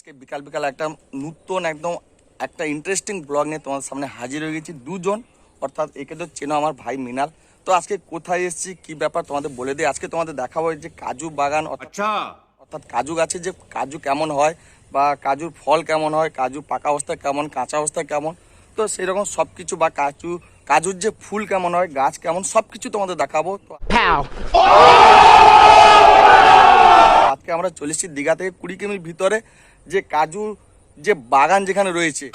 আজকে বিকাল বিকাল একটা নূতন একদম একটা ইন্টারেস্টিং ব্লগ নিয়ে তোমার সামনে হাজির হয়ে গেছি। দুজন অর্থাৎ একে তো চেনো আমার ভাই মিনাল তো আজকে কোথায় এসেছি কি ব্যাপার তোমাদের বলে দিই। আজকে তোমাদের দেখাবো যে কাজু বাগান আচ্ছা। অর্থাৎ কাজু গাছে যে কাজু কেমন হয় বা কাজুর ফল কেমন হয় কাজু পাকা অবস্থায় কেমন কাঁচা অবস্থায় কেমন তো সেরকম সব কিছু বা কাজু কাজুর যে ফুল কেমন হয় গাছ কেমন সব কিছু তোমাদের দেখাবো। তো আজকে আমরা চলে এসেছি দীঘা থেকে কুড়ি কিমির ভিতরে যে কাজু যে বাগান যেখানে রয়েছে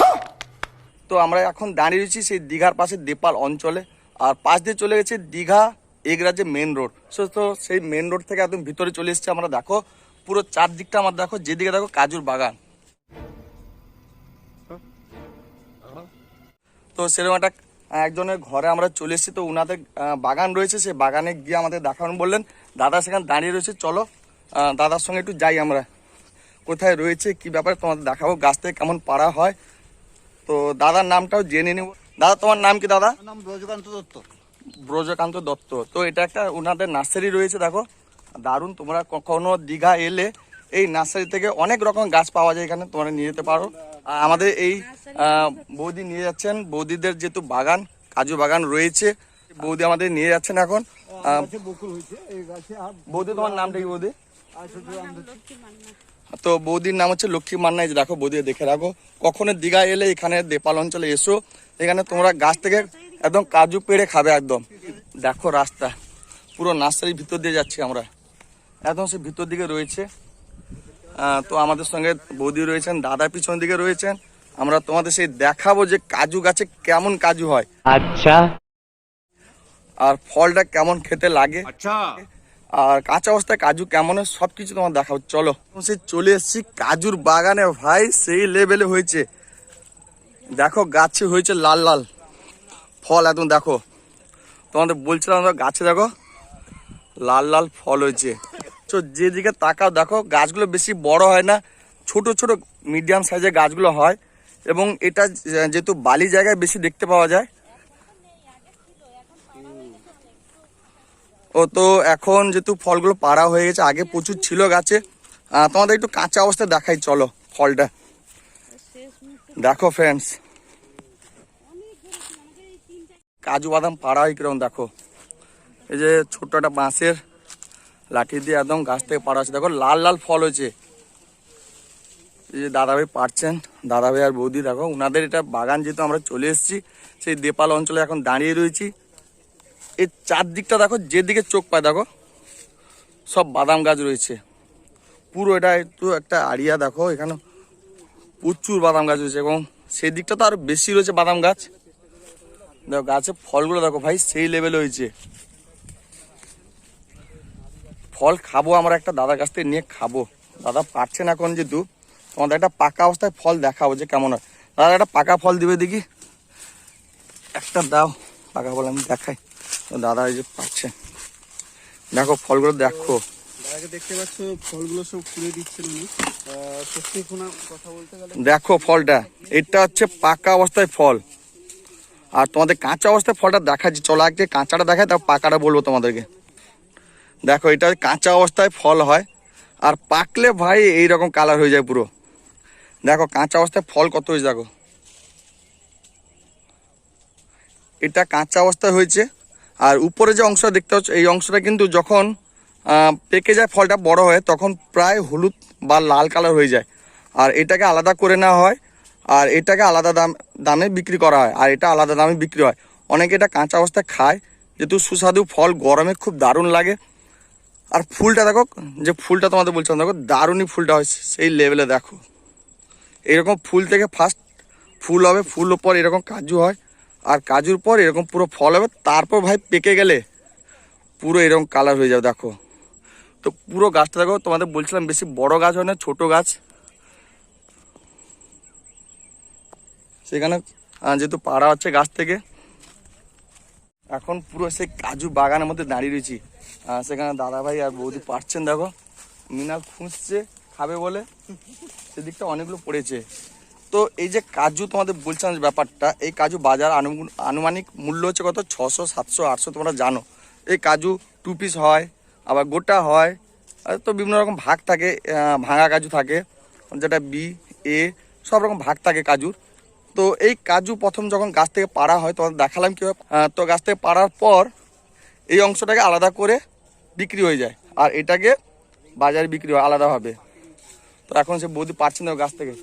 তো আমরা এখন দাঁড়িয়ে রয়েছি সেই দীঘার পাশে দেপাল অঞ্চলে। আর পাশ দিয়ে চলে গেছে দীঘা এগরা যে মেন রোড তো সেই মেন রোড থেকে একদম ভিতরে চলে এসেছে আমরা দেখো পুরো চারদিকটা আমার দেখো যেদিকে দেখো কাজুর বাগান। তো সেরকম একটা একজনের ঘরে আমরা চলে এসেছি তো উনাদের আহ, বাগান রয়েছে সেই বাগানে গিয়ে আমাদের দেখানো বললেন। দাদা সেখানে দাঁড়িয়ে রয়েছে চলো। দাদার সঙ্গে একটু যাই আমরা। কোথায় রয়েছে কি ব্যাপারে তোমাদের দেখাবো। গাছ থেকে কেমন পাড়া হয়। তো দাদার নামটাও জেনে নেব। দাদা তোমার নাম কি দাদা? নাম ব্রজকান্ত দত্ত। ব্রজকান্ত দত্ত। তো এটা একটা ওনাদের নার্সারি রয়েছে দেখো। দারুণ তোমরা কখনো দীঘা এলে এই নার্সারি থেকে অনেক রকম গাছ পাওয়া যায় এখানে তোমরা নিয়ে যেতে পারো। আমাদের এই বৌদি নিয়ে যাচ্ছেন। বৌদিদের যেহেতু বাগান কাজু বাগান রয়েছে বৌদি আমাদের নিয়ে যাচ্ছেন এখন। বৌদি তোমার নামটা কি বৌদি? তো বৌদির নাম হচ্ছে লক্ষ্মী মান্না এই দেখো বৌদি দেখে রাখো। কখনো দীঘা এলে এখানে দেপাল অঞ্চলে এসো এখানে তোমরা গাছ থেকে একদম কাজু পেড়ে খাবে একদম। দেখো রাস্তা পুরো নার্সারির ভিতর দিয়ে যাচ্ছি আমরা। একদম সে ভিতর দিকে রয়েছে। তো আমাদের সঙ্গে বৌদি রয়েছেন দাদা পিছন দিকে রয়েছেন। আমরা তোমাদের সেই দেখাবো যে কাজু গাছে কেমন কাজু হয়। আচ্ছা। আর ফলটা কেমন খেতে লাগে। আচ্ছা। আর কাঁচা অবস্থায় কাজু কেমন সব কিছু তোমার দেখাবো। চলো। সে চলে এসেছি কাজুর বাগানে ভাই, সেই লেভেলে হয়েছে। দেখো, গাছে হয়েছে লাল লাল ফল একদম, দেখো। তোমাদের বলছিলাম গাছে দেখো, লাল লাল ফল হয়েছে। তো যেদিকে তাকাও, দেখো, গাছগুলো বেশি বড় হয় না, ছোট ছোট মিডিয়াম সাইজের গাছগুলো হয়। এবং এটা যেহেতু বালি জায়গায় বেশি দেখতে পাওয়া যায় ও তো এখন যেহেতু ফলগুলো পাড়া হয়ে গেছে, আগে প্রচুর ছিল গাছে। তোমাদের একটু কাঁচা অবস্থায় দেখাই, চলো ফলটা। দেখো ফ্রেন্ডস কাজু বাদাম পাড়া হয় কীরকম, দেখো। এই যে ছোট্ট একটা বাঁশের লাঠি দিয়ে একদম গাছ থেকে পাড়া আছে দেখো, লাল লাল ফল হয়েছে। এই যে দাদাভাই পারছেন দাদাভাই আর বৌদি, দেখো ওনাদের এটা বাগান যেহেতু আমরা চলে এসেছি, সেই দেপাল অঞ্চলে এখন দাঁড়িয়ে রয়েছি। এই চারদিকটা দেখো, যেদিকে চোখ পায় দেখো, সব বাদাম গাছ রয়েছে। পুরো এটা একটু একটা আড়িয়া দেখো, এখানে প্রচুর বাদাম গাছ রয়েছে এবং সেই দিকটা তো আরও বেশি রয়েছে বাদাম গাছ। দেখো গাছের ফলগুলো দেখো ভাই, সেই লেভেলে হয়েছে। ফল খাব, আমরা একটা দাদার কাছ থেকে নিয়ে খাব। দাদা পারছে না এখন যেহেতু, তোমাদের একটা পাকা অবস্থায় ফল দেখাবো যে কেমন হয়। দাদা, একটা পাকা ফল দিবে দেখি। একটা দাও, পাকা ফল আমি দেখাই। দাদা এই যে পাচ্ছে। দেখো ফলগুলো দেখো। দেখতে পাচ্ছ ফলগুলো সব খুলে দিচ্ছেন উনি সত্যি কোনো কথা বলতে গেলে দেখো ফলটা। এটা হচ্ছে পাকা অবস্থায় ফল। আর তোমাদের কাঁচা অবস্থায় ফলটা দেখাচ্ছি। চলো আগে কাঁচাটা দেখায় তারপর পাকাটা বলব তোমাদেরকে। দেখো এটা কাঁচা অবস্থায় ফল হয়। আর পাকলে ভাই এই রকম কালার হয়ে যায় পুরো। দেখো কাঁচা অবস্থায় ফল কত হয়েছে দেখো। এটা কাঁচা অবস্থায় হয়েছে। আর উপরে যে অংশটা দেখতে পাচ্ছ, এই অংশটা কিন্তু যখন পেকে যায়, ফলটা বড় হয়, তখন প্রায় হলুদ বা লাল কালার হয়ে যায়। আর এটাকে আলাদা করে নেওয়া হয়, আর এটাকে আলাদা দাম, দামে বিক্রি করা হয়, আর এটা আলাদা দামে বিক্রি হয়। অনেকে এটা কাঁচা অবস্থায় খায়, যেহেতু সুস্বাদু ফল গরমে খুব দারুণ লাগে। আর ফুলটা দেখো, যে ফুলটা তোমাদের বলছিলাম, দেখো, দারুণই ফুলটা হয়, সেই লেভেলে দেখো। এরকম ফুল থেকে ফার্স্ট ফুল হবে, ফুল ওপর এরকম কাজু হয় আর কাজুর পর এরকম পুরো ফল হবে, তারপর ভাই পেকে গেলে পুরো এরকম কালার হয়ে যাবে, দেখো। তো পুরো গাছটা দেখো, তোমাদের বলছিলাম বেশি বড় গাছ হয় না, ছোট গাছ। সেখানে যেহেতু পাড়া হচ্ছে গাছ থেকে, এখন পুরো সেই কাজু বাগানের মধ্যে দাঁড়িয়ে রয়েছি। সেখানে দাদা ভাই আর বৌদি পারছেন, দেখো। মিনাল খুঁজছে, খাবে বলে। সেদিকটা অনেকগুলো পড়েছে। তো এই যে কাজু তোমাদের বলছিলাম ব্যাপারটা, এই কাজু বাজার আনু- আনুমানিক মূল্য হচ্ছে কত? ছশো, সাতশো, আটশো তোমরা জানো। এই কাজু টু পিস হয়, আবার গোটা হয় তো বিভিন্ন রকম ভাগ থাকে ভাঙা কাজু থাকে, যেটা বি এ সব রকম ভাগ থাকে কাজুর। তো এই কাজু প্রথম যখন গাছ থেকে পাড়া হয় তখন দেখালাম কীভাবে তো গাছ থেকে পাড়ার পর এই অংশটাকে আলাদা করে বিক্রি হয়ে যায়, আর এটাকে বাজারে বিক্রি হয় আলাদাভাবে। তো এখন সে বৌদি পাচ্ছে না গাছ থেকে।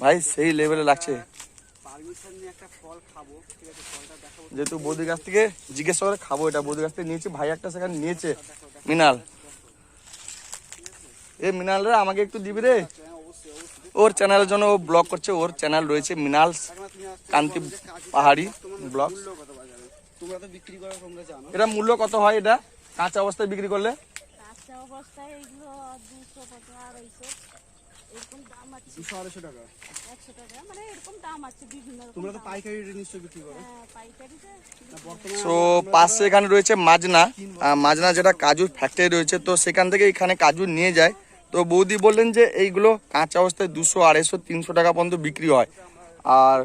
ভাই সেই লেভেলে লাগছে। পারমিশন নিয়ে একটা ফল খাব ঠিক আছে ফলটা দেখাবো। যেহেতু বৌদির কাছ থেকে জিজ্ঞেস করে খাব এটা বৌদির কাছ থেকে নিয়েছি ভাই একটা সেখানে নিয়েছে। মিনাল। এ মিনাল রে আমাকে একটু দিবি রে? হ্যাঁ অবশ্যই অবশ্যই। ওর চ্যানেলের জন্য ও ব্লগ করছে ওর চ্যানেল রয়েছে মিনাল কান্তি পাহাড়ি ব্লগ এটা মূল্য কত হয় এটা? কাঁচা অবস্থায় বিক্রি করলে? কাঁচা অবস্থায় এরকম দাম আছে। দুশো আড়াইশো টাকা। একশো টাকা মানে এরকম দাম আছে বিভিন্ন তোমরা তো পাইকারি নিশ্চয়ই বিক্রি করো। হ্যাঁ, পাশে এখানে রয়েছে মাজনা। মাজনা যেটা কাজুর ফ্যাক্টরি রয়েছে তো সেখান থেকে এখানে কাজু নিয়ে যায়। তো বৌদি বললেন যে এইগুলো কাঁচা অবস্থায় দুশো আড়াইশো তিনশো টাকা পর্যন্ত বিক্রি হয়। আর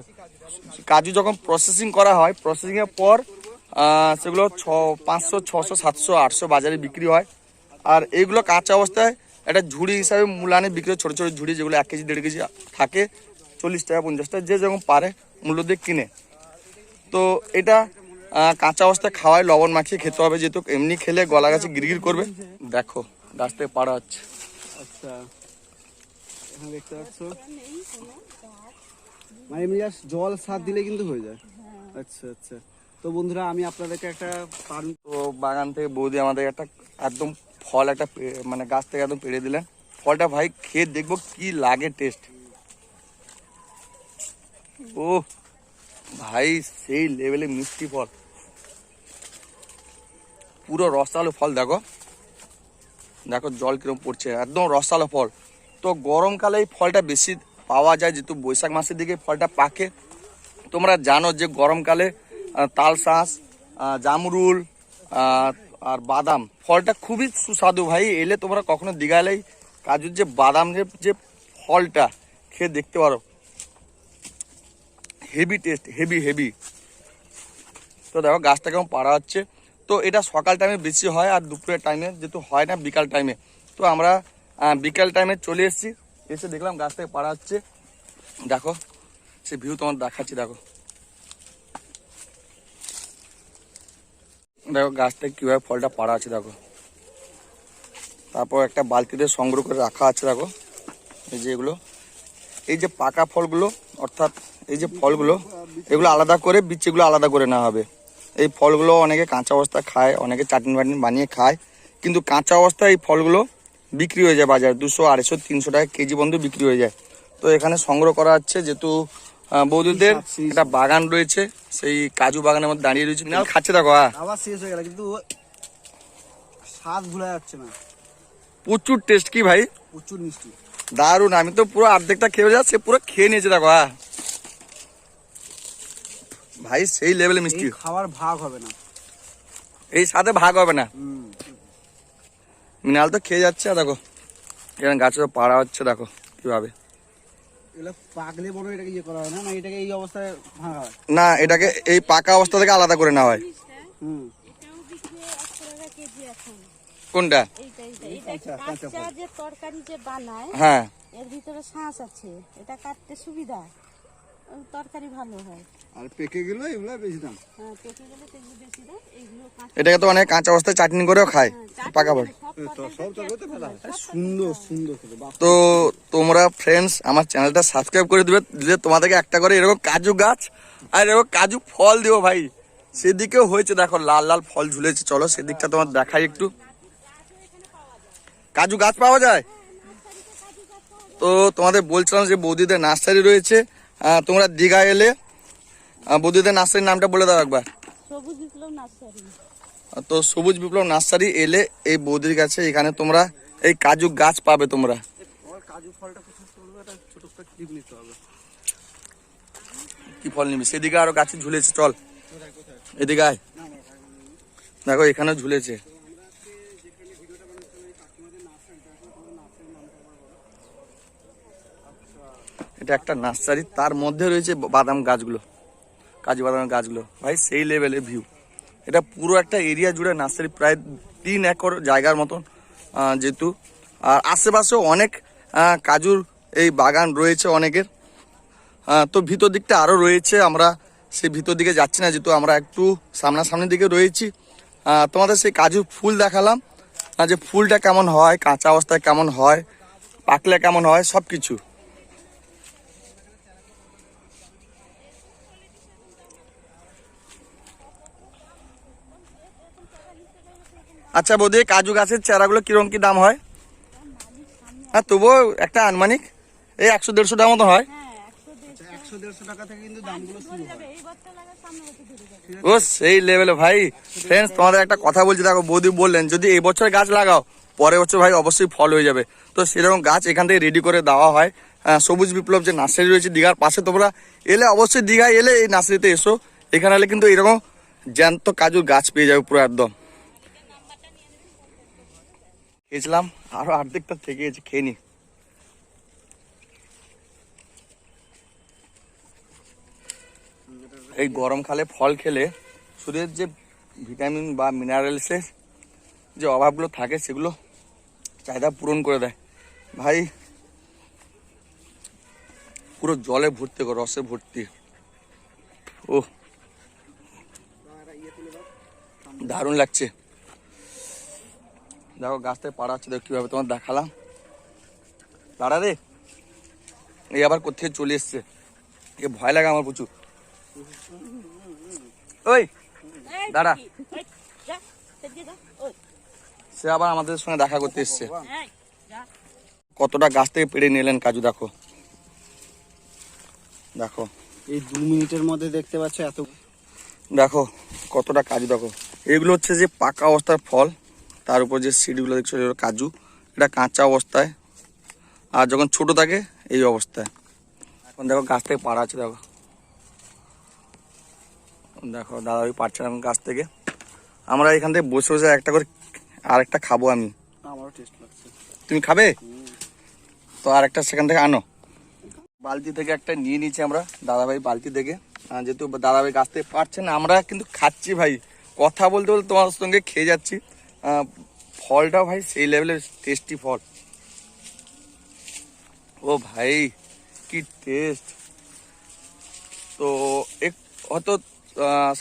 কাজু যখন প্রসেসিং করা হয় প্রসেসিংয়ের পর সেগুলো ছ পাঁচশো ছশো সাতশো আটশো বাজারে বিক্রি হয়। আর এইগুলো কাঁচা অবস্থায় একটা ঝুড়ি হিসাবে মূলানে বিক্রি হয় ছোটো ছোটো ঝুড়ি যেগুলো এক কেজি দেড় কেজি থাকে চল্লিশ টাকা পঞ্চাশ টাকা যে যেরকম পারে মূল্য দিয়ে কিনে। তো এটা কাঁচা অবস্থায় খাওয়ায় লবণ মাখিয়ে খেতে হবে যেহেতু এমনি খেলে গলা গাছে গিরগির করবে। দেখো গাছ থেকে পাড়া হচ্ছে। আচ্ছা। দেখতে পাচ্ছ। মানে এমনি জল সার দিলে কিন্তু হয়ে যায়। আচ্ছা আচ্ছা। তো বন্ধুরা আমি আপনাদেরকে একটা পান তো বাগান থেকে বৌদি আমাদের একটা একদম ফল একটা মানে গাছ থেকে একদম পেড়ে দিলেন। ফলটা ভাই খেয়ে দেখব কি লাগে টেস্ট ও ভাই সেই লেভেলে মিষ্টি ফল। পুরো রসালো ফল দেখো। দেখো জল কীরকম পড়ছে একদম রসালো ফল। তো গরমকালে এই ফলটা বেশি পাওয়া যায় যেহেতু বৈশাখ মাসের দিকে ফলটা পাকে। তোমরা জানো যে গরমকালে আহ, তালশাঁস আহ, জামরুল আর বাদাম। ফলটা খুবই সুস্বাদু ভাই, এলে তোমরা কখনো দীঘালেই কাজুর যে বাদাম যে ফলটা খেয়ে দেখতে পারো। হেভি টেস্ট হেভি হেভি তো দেখো, গাছটা কেমন পাড়া হচ্ছে। তো এটা সকাল টাইমে বেশি হয় আর দুপুরের টাইমে যেহেতু হয় না বিকাল টাইমে তো আমরা বিকাল টাইমে চলে এসেছি। এসে দেখলাম গাছ থেকে পাড়া হচ্ছে। দেখো, সে ভিউ তোমার দেখাচ্ছি, দেখো। দেখো গাছটা কীভাবে ফলটা পাড়া আছে, দেখো। তারপর একটা বালতিতে সংগ্রহ করে রাখা আছে, দেখো। এই যে এগুলো। এই যে পাকা ফলগুলো, অর্থাৎ এই যে ফলগুলো, এগুলো আলাদা করে বিচিগুলো আলাদা করে নেওয়া হবে। এই ফলগুলো অনেকে কাঁচা অবস্থায় খায়, অনেকে চাটনি বাটনি বানিয়ে খায়। কিন্তু কাঁচা অবস্থায় এই ফলগুলো বিক্রি হয়ে যায় বাজার। দুশো, আড়াইশো, তিনশো টাকা কেজি পর্যন্ত বিক্রি হয়ে যায়। তো এখানে সংগ্রহ করা হচ্ছে, যেহেতু বৌদিদের একটা বাগান রয়েছে সেই কাজু বাগানের মধ্যে দাঁড়িয়ে রয়েছে। নাল খাচ্ছে দেখো আবার শেষ হয়ে গেল কিন্তু স্বাদ ভুলা যাচ্ছে না। প্রচুর টেস্ট কি ভাই। প্রচুর মিষ্টি। দারুণ আমি তো পুরো অর্ধেকটা খেয়ে যাচ্ছে পুরো খেয়ে নিয়েছে দেখো ভাই সেই লেভেলে মিষ্টি। খাওয়ার ভাগ হবে না। এই সাথে ভাগ হবে না। মিনাল তো খেয়ে যাচ্ছে দেখো এখানে গাছে তো পাড়া হচ্ছে দেখো কীভাবে। পাকলে বড় এটাকে ইয়ে করা হয় না? না এটাকে এই অবস্থায় ভাঙা হয়? না এটাকে এই পাকা অবস্থা থেকে আলাদা করে নেওয়া হয়। হুম। এটাও বিক্রি একশো টাকা কেজি এখন। কোনটা? তরকারি যে বানায় হ্যাঁ। এর ভিতরে শাঁস আছে। এটা কাটতে সুবিধা। তরকারি ভালো হয়। আর পেকে গেলে এগুলো বেশি দাম। হ্যাঁ পেকে গেলে তো এগুলো বেশি দাম। এইগুলো কাঁচা এটাকে তো অনেক কাঁচা অবস্থায় চাটনি করেও খায়। হ্যাঁ, পাকা মানে সুন্দর সুন্দর তো তোমরা ফ্রেন্ডস আমার চ্যানেলটা সাবস্ক্রাইব করে দিবে দিলে তোমাদেরকে একটা করে এরকম কাজু গাছ আর এরকম কাজু ফল দিও ভাই। সেদিকেও হয়েছে দেখো লাল লাল ফল ঝুলেছে। চলো সেদিকটা তোমার দেখাই একটু। কাজু গাছ পাওয়া যায়? তো তোমাদের বলছিলাম যে বৌদিদের নার্সারি রয়েছে। তোমরা দীঘা এলে আহ, বৌদিদের নার্সারির নামটা বলে দাও একবার। সবুজ বিপ্লব নার্সারি। তো সবুজ বিপ্লব নার্সারি এলে এই বৌদির কাছে এখানে তোমরা এই কাজু গাছ পাবে তোমরা। কি ফল নিবি? সেদিকে আরও গাছে ঝুলেছে চল। এদিকে আয়। দেখো এখানে ঝুলেছে। এটা একটা নার্সারি, তার মধ্যে রয়েছে বাদাম গাছগুলো, কাজু বাদামের গাছগুলো। ভাই, সেই লেভেলের ভিউ এটা পুরো একটা এরিয়া জুড়ে নার্সারি, প্রায় তিন একর জায়গার মতন যেহেতু। আর আশেপাশেও অনেক কাজুর এই বাগান রয়েছে অনেকের। তো ভিতর দিকটা আরও রয়েছে, আমরা সেই ভিতর দিকে যাচ্ছি না, যেহেতু আমরা একটু সামনাসামনির দিকে রয়েছি। তোমাদের সেই কাজুর ফুল দেখালাম যে ফুলটা কেমন হয়, কাঁচা অবস্থায় কেমন হয়, পাকলে কেমন হয় সব কিছু আচ্ছা বৌদি, কাজু গাছের চারাগুলো কীরকম কি দাম হয়? হ্যাঁ তবুও একটা আনুমানিক। এই একশো দেড়শো টাকা মতো হয়। হ্যাঁ হয় ও সেই লেভেলে ভাই। ফ্রেন্ডস তোমাদের একটা কথা বলছি, দেখো, বৌদি বললেন, যদি এই বছর গাছ লাগাও, পরের বছর ভাই অবশ্যই ফল হয়ে যাবে। তো সেরকম গাছ এখান থেকে রেডি করে দেওয়া হয়, সবুজ বিপ্লব যে নার্সারি রয়েছে, দীঘার পাশে তোমরা এলে অবশ্যই দীঘায় এলে এই নার্সারিতে এসো। এখানে এলে কিন্তু এরকম জ্যান্ত কাজুর গাছ পেয়ে যাবে পুরো একদম। খেয়েছিলাম, আরও অর্ধেকটা থেকে গেছে, খেয়ে নি। এই গরমকালে ফল খেলে শরীরের যে ভিটামিন বা মিনারেলসের যে অভাবগুলো থাকে, সেগুলো চাহিদা পূরণ করে দেয়। ভাই, পুরো জলে ভর্তি করো, রসে ভর্তি। ও দারুণ লাগছে। দেখো গাছ থেকে পাড়া হচ্ছে দেখো কীভাবে তোমার দেখালাম। দাঁড়া রে এই আবার কোথেকে চলে এসছে? এ ভয় লাগে আমার প্রচুর। ওই দাঁড়া। সে আবার আমাদের সঙ্গে দেখা করতে এসছে। কতটা গাছ থেকে পেড়ে নিলেন কাজু দেখো। দেখো। এই দু মিনিটের মধ্যে দেখতে পাচ্ছ এত দেখো কতটা কাজু দেখো। এগুলো হচ্ছে যে পাকা অবস্থার ফল। তার উপর যে সিডগুলো দেখছ এগুলো কাজু। এটা কাঁচা অবস্থায়। আর যখন ছোট থাকে এই অবস্থায়। এখন দেখো গাছ থেকে পাড়া আছে দেখো। দেখো দাদা ওই পাড়ছিলাম গাছ থেকে। আমরা এখান থেকে বসে বসে একটা করে আর একটা খাব আমি। তুমি খাবে? তো আর একটা সেখান থেকে আনো। বালতি থেকে একটা নিয়ে নিয়েছি আমরা দাদাভাই বালতি থেকে। যেহেতু দাদাভাই গাছ থেকে পারছে না আমরা কিন্তু খাচ্ছি ভাই। কথা বলতে বলতে তোমার সঙ্গে খেয়ে যাচ্ছি। ফলটা ভাই সেই লেভেলের টেস্টি ফল। ও ভাই, কি টেস্ট তো এক, হয়তো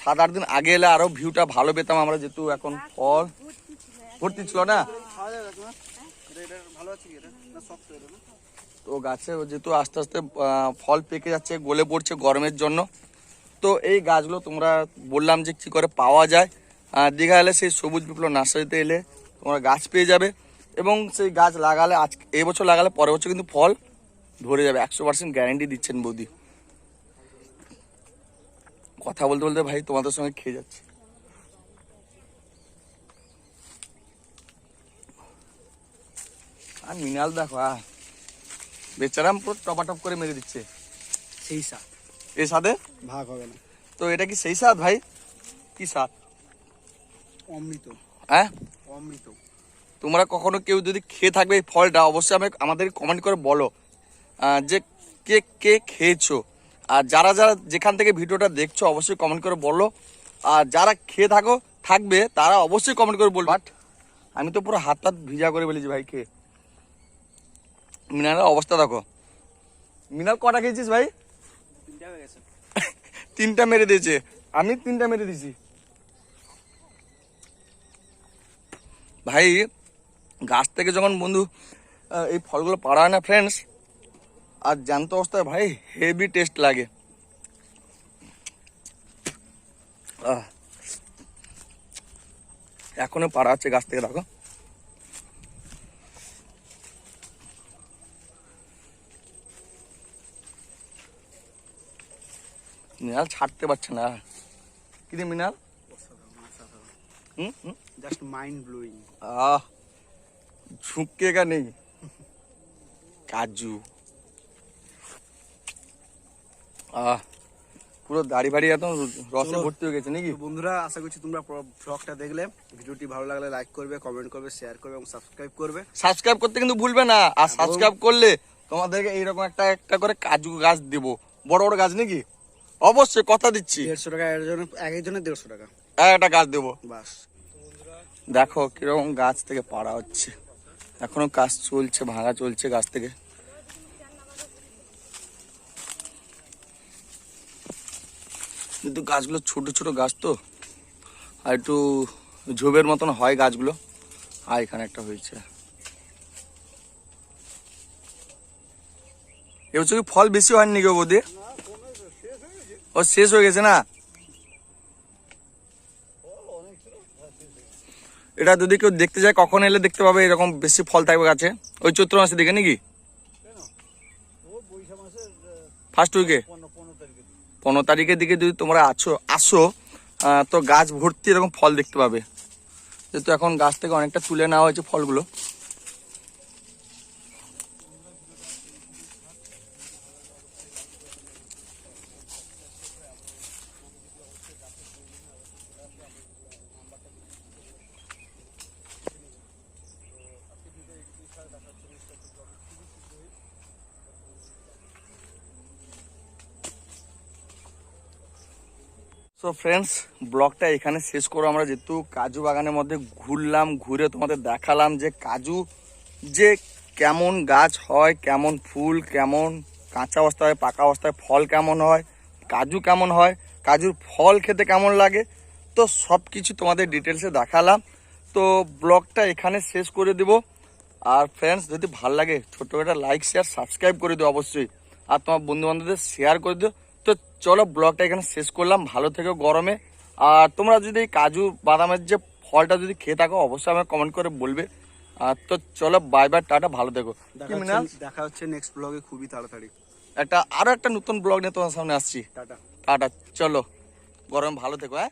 সাত আট দিন আগে এলে আরও ভিউটা ভালো পেতাম আমরা যেহেতু এখন ফল। ভর্তি ছিল না? তো গাছে যেহেতু আস্তে আস্তে ফল পেকে যাচ্ছে, গলে পড়ছে গরমের জন্য। তো এই গাছগুলো তোমরা বললাম যে কি করে পাওয়া যায়। দীঘা এলে সেই সবুজ বিপ্লব নার্সারিতে এলে তোমরা গাছ পেয়ে যাবে এবং সেই গাছ লাগালে আজ এই বছর লাগালে পরের বছর কিন্তু ফল ধরে যাবে। একশো পার্সেন্ট গ্যারেন্টি দিচ্ছেন বৌদি। কথা বলতে বলতে ভাই তোমাদের সঙ্গে খেয়ে যাচ্ছে। আর মিনাল দেখো আহ বেচারাম পুরো টপাটপ করে মেরে দিচ্ছে। সেই স্বাদ। এই স্বাদে? ভাগ হবে না। তো এটা কি সেই স্বাদ ভাই? কি স্বাদ? অমৃত। হ্যাঁ? অমৃত। তোমরা কখনো কেউ যদি খেয়ে থাকবে এই ফলটা অবশ্যই আমি আমাদের কমেন্ট করে বলো যে কে কে খেয়েছো। আর যারা যারা যেখান থেকে ভিডিওটা দেখছ অবশ্যই কমেন্ট করে বলো। আর যারা খেয়ে থাকো থাকবে তারা অবশ্যই কমেন্ট করে বলবে। বাট আমি তো পুরো হাত হাত ভিজা করে বলেছি ভাই খেয়ে মিনারের অবস্থা দেখো। মিনার কটা খেয়েছিস ভাই? তিনটা তিনটা মেরে দিয়েছে। আমি তিনটা মেরে দিয়েছি। ভাই, গাছ থেকে যখন বন্ধু এই ফলগুলো পাড়া না ফ্রেন্ডস আর জ্যান্ত অবস্থায় ভাই হেভি টেস্ট লাগে। এখনও পাড়া আছে গাছ থেকে, দেখো। মিনাল ছাড়তে পারছে না। কি রে Minal? Hmm hmm. Just mind blowing ah ah পুরো দাড়ি বাড়ি রসে ভর্তি হয়ে গেছে নাকি? বন্ধুরা আশা করছি তোমরা ব্লগটা দেখলে। ভিডিওটি ভালো লাগলে লাইক করবে কমেন্ট করবে শেয়ার করবে এবং সাবস্ক্রাইব করবে। সাবস্ক্রাইব করতে কিন্তু ভুলবে না। আর সাবস্ক্রাইব করলে তোমাদেরকে এইরকম একটা একটা করে কাজু গাছ দেবো। বড় বড় গাছ নাকি? অবশ্যই কথা দিচ্ছি। দেড়শো টাকা একজনের এক একজনের দেড়শো টাকা। এক একটা গাছ দেবো। বাস। দেখো কীরকম গাছ থেকে পাড়া হচ্ছে। এখনও কাজ চলছে, ভাঙা চলছে গাছ থেকে। কিন্তু গাছগুলো ছোট ছোট গাছ তো। আর একটু ঝোবের মতন হয় গাছগুলো। আর এখানে একটা হয়েছে। এবছর ফল বেশি হয়নি কেউ বোধে ও শেষ হয়ে গেছে না? এটা যদি কেউ দেখতে যায়, কখন এলে দেখতে পাবে, এরকম বেশি ফল থাকবে গাছে। ওই চৈত্র মাসের দিকে নাকি? ফার্স্ট উইকে পনেরো তারিখের দিকে যদি তোমরা আছো, আসো তো গাছ ভর্তি এরকম ফল দেখতে পাবে। যেহেতু এখন গাছ থেকে অনেকটা তুলে নেওয়া হয়েছে ফলগুলো। সো ফ্রেন্ডস ব্লগটা এখানে শেষ করো। আমরা যেহেতু কাজু বাগানের মধ্যে ঘুরলাম, ঘুরে তোমাদের দেখালাম যে কাজু যে কেমন গাছ হয়, কেমন ফুল, কেমন কাঁচা অবস্থা হয়, পাকা অবস্থায় ফল কেমন হয়, কাজু কেমন হয়, কাজুর ফল খেতে কেমন লাগে, তো সব কিছু তোমাদের ডিটেলসে দেখালাম। তো ব্লগটা এখানে শেষ করে দেব। আর ফ্রেন্ডস যদি ভালো লাগে, ছোট্ট একটা লাইক শেয়ার সাবস্ক্রাইব করে দিও অবশ্যই। আর তোমার বন্ধু বান্ধবদের শেয়ার করে দিও। তো চলো ব্লগটা এখানে শেষ করলাম। ভালো থেকো গরমে। আর তোমরা যদি কাজু বাদামের যে ফলটা যদি খেয়ে থাকো অবশ্যই আমাকে কমেন্ট করে বলবে। আর তো চলো বাই বাই টাটা ভালো থেকো। দেখা দেখা হচ্ছে নেক্সট ব্লগে খুবই তাড়াতাড়ি। একটা আরও একটা নতুন ব্লগ নিয়ে তোমার সামনে আসছি। টাটা। টাটা চলো। গরম ভালো থেকো হ্যাঁ?